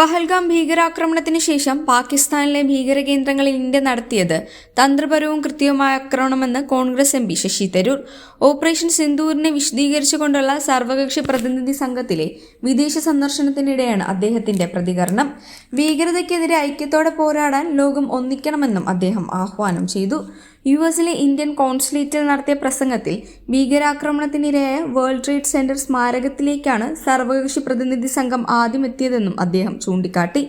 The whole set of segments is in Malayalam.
പഹൽഗാം ഭീകരാക്രമണത്തിന് ശേഷം പാകിസ്ഥാനിലെ ഭീകരകേന്ദ്രങ്ങളിൽ ഇന്ത്യ നടത്തിയത് തന്ത്രപരവും കൃത്യവുമായ ആക്രമണമെന്ന് Congress M P Shashi Tharoor. Operation സിന്ദൂരിനെ വിശദീകരിച്ചുകൊണ്ടുള്ള സർവകക്ഷി പ്രതിനിധി സംഘത്തിലെ വിദേശ സന്ദർശനത്തിനിടെയാണ് അദ്ദേഹത്തിന്റെ പ്രതികരണം. ഭീകരതയ്ക്കെതിരെ ഐക്യത്തോടെ പോരാടാൻ ലോകം ഒന്നിക്കണമെന്നും അദ്ദേഹം ആഹ്വാനം ചെയ്തു. യു എസിലെ ഇന്ത്യൻ കോൺസുലേറ്റിൽ നടത്തിയ പ്രസംഗത്തിൽ ഭീകരാക്രമണത്തിനിരയായ വേൾഡ് ട്രേഡ് സെന്റർ സ്മാരകത്തിലേക്കാണ് സർവകക്ഷി പ്രതിനിധി സംഘം ആദ്യം എത്തിയതെന്നും അദ്ദേഹം ചൂണ്ടിക്കാട്ടി.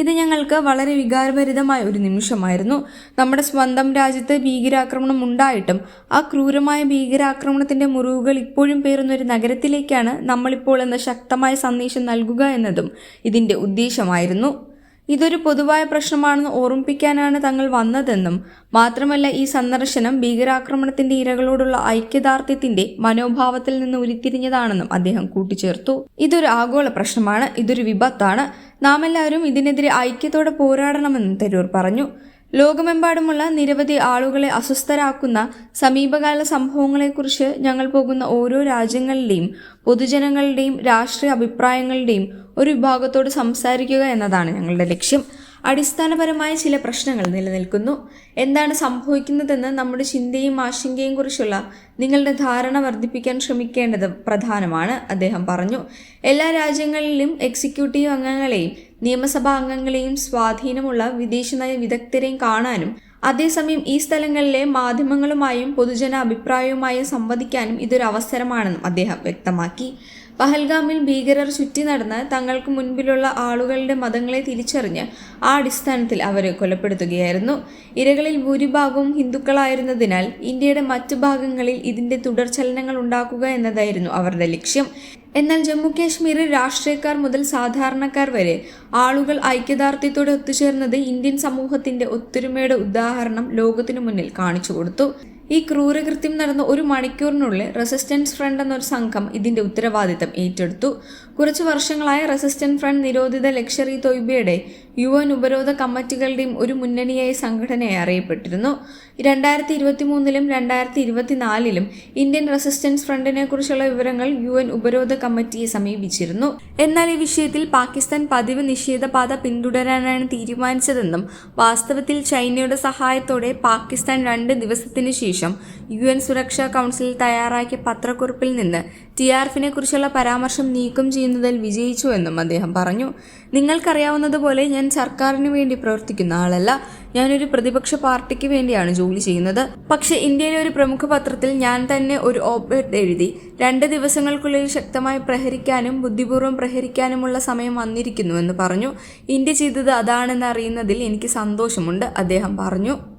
ഇത് ഞങ്ങൾക്ക് വളരെ വികാരഭരിതമായ ഒരു നിമിഷമായിരുന്നു. നമ്മുടെ സ്വന്തം രാജ്യത്ത് ഭീകരാക്രമണം ഉണ്ടായിട്ടും ആ ക്രൂരമായ ഭീകരാക്രമണത്തിന്റെ മുറിവുകൾ ഇപ്പോഴും പേറുന്ന ഒരു നഗരത്തിലേക്കാണ് നമ്മളിപ്പോൾ എന്ന ശക്തമായ സന്ദേശം നൽകുക എന്നതും ഇതിന്റെ ഉദ്ദേശമായിരുന്നു. ഇതൊരു പൊതുവായ പ്രശ്നമാണെന്ന് ഓർമ്മിപ്പിക്കാനാണ് തങ്ങൾ വന്നതെന്നും മാത്രമല്ല ഈ സന്ദർശനം ഭീകരാക്രമണത്തിന്റെ ഇരകളോടുള്ള ഐക്യദാർഢ്യത്തിന്റെ മനോഭാവത്തിൽ നിന്ന് ഉരുത്തിരിഞ്ഞതാണെന്നും അദ്ദേഹം കൂട്ടിച്ചേർത്തു. ഇതൊരു ആഗോള പ്രശ്നമാണ് ഇതൊരു വിപത്താണ്. നാം എല്ലാവരും ഇതിനെതിരെ ഐക്യത്തോടെ പോരാടണമെന്നും തരൂർ പറഞ്ഞു. ലോകമെമ്പാടുമുള്ള നിരവധി ആളുകളെ അസ്വസ്ഥരാക്കുന്ന സമീപകാല സംഭവങ്ങളെക്കുറിച്ച് ഞങ്ങൾ പോകുന്ന ഓരോ രാജ്യങ്ങളിലെയും പൊതുജനങ്ങളുടെയും രാഷ്ട്രീയ അഭിപ്രായങ്ങളുടെയും ഒരു വിഭാഗത്തോട് സംസാരിക്കുക എന്നതാണ് ഞങ്ങളുടെ ലക്ഷ്യം. അടിസ്ഥാനപരമായ ചില പ്രശ്നങ്ങൾ നിലനിൽക്കുന്നു. എന്താണ് സംഭവിക്കുന്നതെന്ന് നമ്മുടെ ചിന്തയും ആശങ്കയും കുറിച്ചുള്ള നിങ്ങളുടെ ധാരണ വർദ്ധിപ്പിക്കാൻ ശ്രമിക്കേണ്ടത് പ്രധാനമാണ് അദ്ദേഹം പറഞ്ഞു. എല്ലാ രാജ്യങ്ങളിലും എക്സിക്യൂട്ടീവ് അംഗങ്ങളെയും നിയമസഭാ അംഗങ്ങളെയും സ്വാധീനമുള്ള വിദേശനയ വിദഗ്ധരെയും കാണാനും അതേസമയം ഈ സ്ഥലങ്ങളിലെ മാധ്യമങ്ങളുമായും പൊതുജന അഭിപ്രായവുമായും സംവദിക്കാനും ഇതൊരു അവസരമാണെന്നും അദ്ദേഹം വ്യക്തമാക്കി. പഹൽഗാമിൽ ഭീകരർ ചുറ്റി നടന്ന് തങ്ങൾക്ക് മുൻപിലുള്ള ആളുകളുടെ മതങ്ങളെ തിരിച്ചറിഞ്ഞ് ആ അടിസ്ഥാനത്തിൽ അവരെ കൊലപ്പെടുത്തുകയായിരുന്നു. ഇരകളിൽ ഭൂരിഭാഗവും ഹിന്ദുക്കളായിരുന്നതിനാൽ ഇന്ത്യയുടെ മറ്റു ഭാഗങ്ങളിൽ ഇതിന്റെ തുടർചലനങ്ങൾ ഉണ്ടാക്കുക എന്നതായിരുന്നു അവരുടെ ലക്ഷ്യം. എന്നാൽ ജമ്മു കാശ്മീരിൽ രാഷ്ട്രീയക്കാർ മുതൽ സാധാരണക്കാർ വരെ ആളുകൾ ഐക്യദാർഢ്യത്തോടെ ഒത്തുചേർന്നത് ഇന്ത്യൻ സമൂഹത്തിന്റെ ഒത്തൊരുമയുടെ ഉദാഹരണം ലോകത്തിനു മുന്നിൽ കാണിച്ചു കൊടുത്തു. ഈ ക്രൂരകൃത്യം നടന്ന ഒരു മണിക്കൂറിനുള്ളിൽ റെസിസ്റ്റൻസ് ഫ്രണ്ട് എന്നൊരു സംഘം ഇതിന്റെ ഉത്തരവാദിത്തം ഏറ്റെടുത്തു. കുറച്ച് വർഷങ്ങളായ റെസിസ്റ്റൻസ് ഫ്രണ്ട് നിരോധിത ലക്ഷറി തൊയ്ബയുടെ യു എൻ ഉപരോധ കമ്മിറ്റികളുടെയും ഒരു മുന്നണിയായ സംഘടനയായി അറിയപ്പെട്ടിരുന്നു. രണ്ടായിരത്തി ഇരുപത്തി മൂന്നിലും രണ്ടായിരത്തി ഇരുപത്തിനാലിലും ഇന്ത്യൻ റെസിസ്റ്റൻസ് ഫ്രണ്ടിനെ കുറിച്ചുള്ള വിവരങ്ങൾ യു എൻ ഉപരോധ കമ്മിറ്റിയെ സമീപിച്ചിരുന്നു. എന്നാൽ ഈ വിഷയത്തിൽ പാകിസ്ഥാൻ പതിവ് നിഷേധപാത പിന്തുടരാനാണ് തീരുമാനിച്ചതെന്നും വാസ്തവത്തിൽ ചൈനയുടെ സഹായത്തോടെ പാകിസ്ഥാൻ രണ്ട് ദിവസത്തിനു ശേഷം യു എൻ സുരക്ഷാ കൗൺസിലിൽ തയ്യാറാക്കിയ പത്രക്കുറിപ്പിൽ നിന്ന് ടി ആർ എഫിനെ കുറിച്ചുള്ള പരാമർശം നീക്കം ചെയ്യുന്നതിൽ വിജയിച്ചുവെന്നും അദ്ദേഹം പറഞ്ഞു. നിങ്ങൾക്കറിയാവുന്നതുപോലെ ഞാൻ സർക്കാരിന് വേണ്ടി പ്രവർത്തിക്കുന്ന ആളല്ല. ഞാനൊരു പ്രതിപക്ഷ പാർട്ടിക്ക് വേണ്ടിയാണ് ജോലി ചെയ്യുന്നത്. പക്ഷേ ഇന്ത്യയിലെ ഒരു പ്രമുഖ പത്രത്തിൽ ഞാൻ തന്നെ ഒരു ഓപ്പറേറ്റ് എഴുതി. രണ്ട് ദിവസങ്ങൾക്കുള്ളിൽ ശക്തമായി പ്രഹരിക്കാനും ബുദ്ധിപൂർവം പ്രഹരിക്കാനുമുള്ള സമയം വന്നിരിക്കുന്നുവെന്ന് പറഞ്ഞു. ഇന്ത്യ ചെയ്തത് അതാണെന്ന് അറിയുന്നതിൽ എനിക്ക് സന്തോഷമുണ്ട് അദ്ദേഹം പറഞ്ഞു.